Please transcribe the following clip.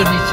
Öldürdüğü için.